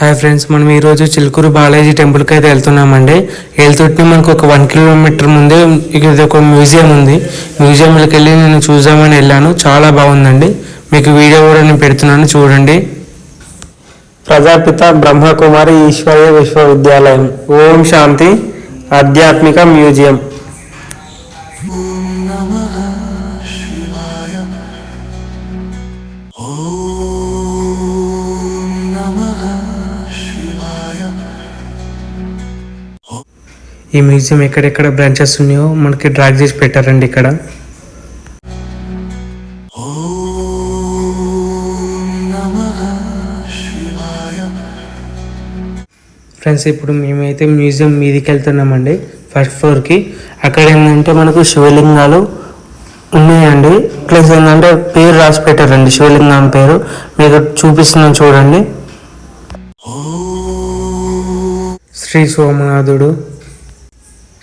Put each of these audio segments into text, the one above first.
Hi friends మనం ఈరోజు చిలుకూరు బాలాజీ టెంపుల్కి అయితే వెళ్తున్నామండి. వెళ్తుంటే మనకు ఒక వన్ కిలోమీటర్ ముందే ఇక్కడ ఇది ఒక మ్యూజియం ఉంది. మ్యూజియంలోకి వెళ్ళి నేను చూద్దామని వెళ్ళాను. చాలా బాగుందండి. మీకు వీడియో కూడా నేను పెడుతున్నాను. చూడండి. ప్రజాపిత బ్రహ్మకుమారి ఈశ్వర్య విశ్వవిద్యాలయం. ఓం శాంతి. ఆధ్యాత్మిక మ్యూజియం. ఈ మ్యూజియం ఎక్కడెక్కడ బ్రాంచెస్ ఉన్నాయో మనకి డ్రాగ్ చేసి పెట్టారండి ఇక్కడ. ఫ్రెండ్స్ ఇప్పుడు మేమైతే మ్యూజియం మీదికి వెళ్తున్నామండి ఫస్ట్ ఫ్లోర్కి. అక్కడ ఏంటంటే మనకు శివలింగాలు ఉన్నాయండి. ప్లస్ ఏంటంటే పేరు రాసి పెట్టారండి శివలింగం పేరు. మీకు చూపిస్తున్నాను చూడండి. శ్రీ సోమనాథుడు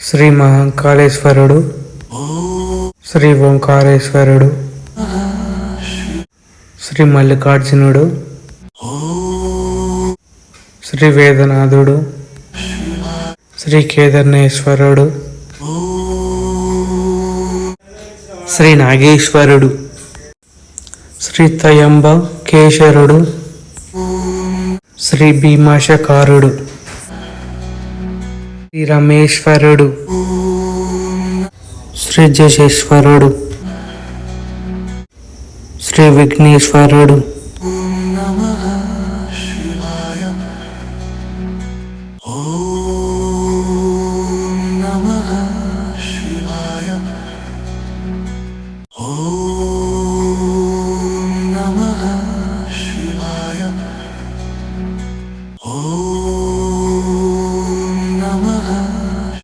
శ్రీ మహంకాళేశ్వరుడు. శ్రీ ఓంకారేశ్వరుడు. శ్రీ మల్లికార్జునుడు. శ్రీ వేదనాథుడు. శ్రీ కేదర్నేశ్వరుడు. శ్రీ నాగేశ్వరుడు. శ్రీ తయంబ కేశరుడు శ్రీ భీమాశకారుడు. శ్రీ రమేశ్వరుడు శ్రీ జశేశ్వరుడు శ్రీ విఘ్నేశ్వరుడు.